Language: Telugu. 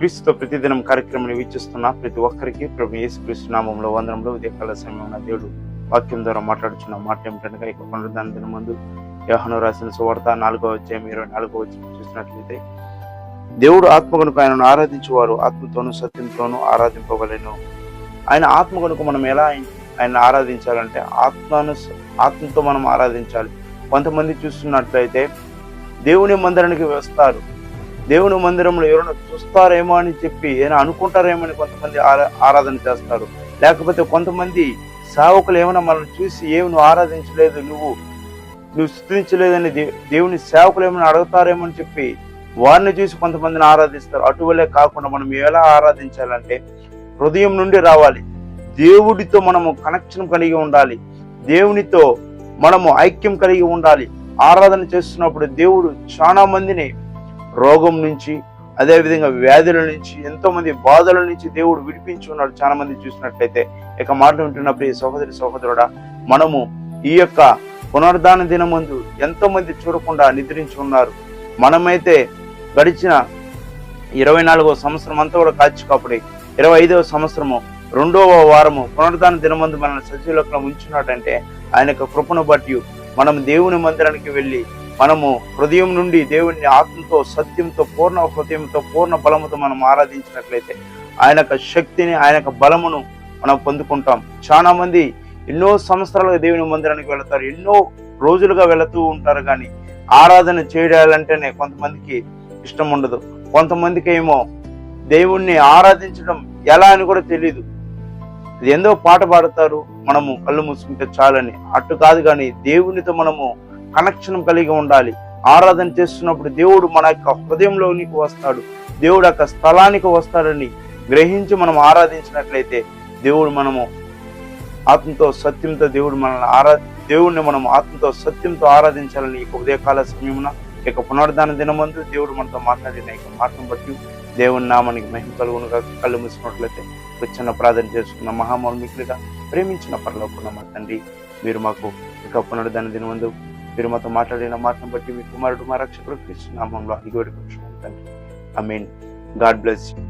క్రీస్తుతో ప్రతిదినం కార్యక్రమాన్ని వీక్షిస్తున్న ప్రతి ఒక్కరికి ప్రభు యేసు క్రీస్తు నామంలో వందనంలో ఉదయకాల సమయంలో దేవుడు వాక్యం ద్వారా మాట్లాడుచున్న మాట ఏమిటనగా ఇక పునరుద్ధాన దిన ముందు యోహను రాసిన సువార్త నాలుగో అధ్యాయం ఇరవై నాలుగో వచ్చి చూసినట్లయితే దేవుడు ఆత్మ కనుక ఆయనను ఆరాధించేవారు ఆత్మతోనూ సత్యంతోనూ ఆరాధింపవలెను. ఆయన ఆత్మ కనుక మనం ఎలా ఆయన ఆరాధించాలంటే ఆత్మను ఆత్మతో మనం ఆరాధించాలి. కొంతమంది చూస్తున్నట్లయితే దేవుని మందిరానికి వస్తారు. దేవుని మందిరంలో ఎవరైనా చూస్తారేమో అని చెప్పి ఏమైనా అనుకుంటారేమో అని కొంతమంది ఆరా- ఆరాధన చేస్తారు. లేకపోతే కొంతమంది సేవకులు ఏమైనా మనల్ని చూసి ఏమి నువ్వు ఆరాధించలేదు నువ్వు నువ్వు స్థుతించలేదని దే- దేవుని సేవకులు ఏమైనా అడుగుతారేమో అని చెప్పి వారిని చూసి కొంతమందిని ఆరాధిస్తారు. అటువలే కాకుండా మనం ఎలా ఆరాధించాలంటే హృదయం నుండి రావాలి. దేవుడితో మనము కనెక్షన్ కలిగి ఉండాలి. దేవునితో మనము ఐక్యం కలిగి ఉండాలి. ఆరాధన చేస్తున్నప్పుడు దేవుడు చాలా మందిని రోగం నుంచి అదేవిధంగా వ్యాధుల నుంచి ఎంతో మంది బాధల నుంచి దేవుడు విడిపించి ఉన్నాడు. చాలా మంది చూసినట్లయితే ఇక మాటలు వింటున్నప్పుడు ఈ సహోదరి సహోదరుడా మనము ఈ యొక్క పునరుద్ధాన దినమందు ఎంతో మంది చూడకుండా నిద్రించి ఉన్నారు. మనమైతే గడిచిన ఇరవై నాలుగో సంవత్సరం అంతా కూడా కాచి కాపుడి. ఇరవై ఐదవ సంవత్సరము రెండవ వారము పునరుద్ధాన దినమందు మనల్ని సజీవులకు ఉంచున్నాడంటే ఆయన యొక్క కృపను బట్టి మనం దేవుని మందిరానికి వెళ్ళి మనము హృదయం నుండి దేవుని ఆత్మతో సత్యంతో పూర్ణ హృదయంతో పూర్ణ బలముతో మనం ఆరాధించినట్లయితే ఆయన యొక్క శక్తిని ఆయన యొక్క బలమును మనం పొందుకుంటాం. చాలా మంది ఎన్నో సంవత్సరాలుగా దేవుని మందిరానికి వెళతారు ఎన్నో రోజులుగా వెళుతూ ఉంటారు కానీ ఆరాధన చేయాలంటేనే కొంతమందికి ఇష్టం ఉండదు. కొంతమందికి ఏమో దేవుణ్ణి ఆరాధించడం ఎలా అని కూడా తెలియదు ఇది ఎందో పాట పాడతారు మనము కళ్ళు మూసుకుంటే చాలని. అట్టు కాదు కానీ దేవునితో మనము కనెక్షన్ కలిగి ఉండాలి. ఆరాధన చేస్తున్నప్పుడు దేవుడు మన యొక్క హృదయంలోనికి వస్తాడు. దేవుడు యొక్క స్థలానికి వస్తాడని గ్రహించి మనం ఆరాధించినట్లయితే దేవుడు మనము ఆత్మతో సత్యంతో దేవుడు మనల్ని ఆరా దేవుడిని మనం ఆత్మతో సత్యంతో ఆరాధించాలని ఈ ఉదయకాల సమయమున ఇక యొక్క పునరుద్ధాన దినమందు దేవుడు మనతో మాట్లాడిన ఇక మాటను బట్టి దేవుని నామానికి మహిమ కలుగును కళ్ళు మూసినట్లయితే చిన్న ప్రార్థన చేసుకున్న మహామౌలికులుగా ప్రేమించిన పరలోకున్న మా తండ్రి మీరు మాకు ఇక పునరుద్ధాన దినమందు మీరు మాతో మాట్లాడిన మాటను బట్టి మీ కుమారుడు మా రక్షకుడు కృష్ణ నామంలో తండ్రి. I mean God bless you.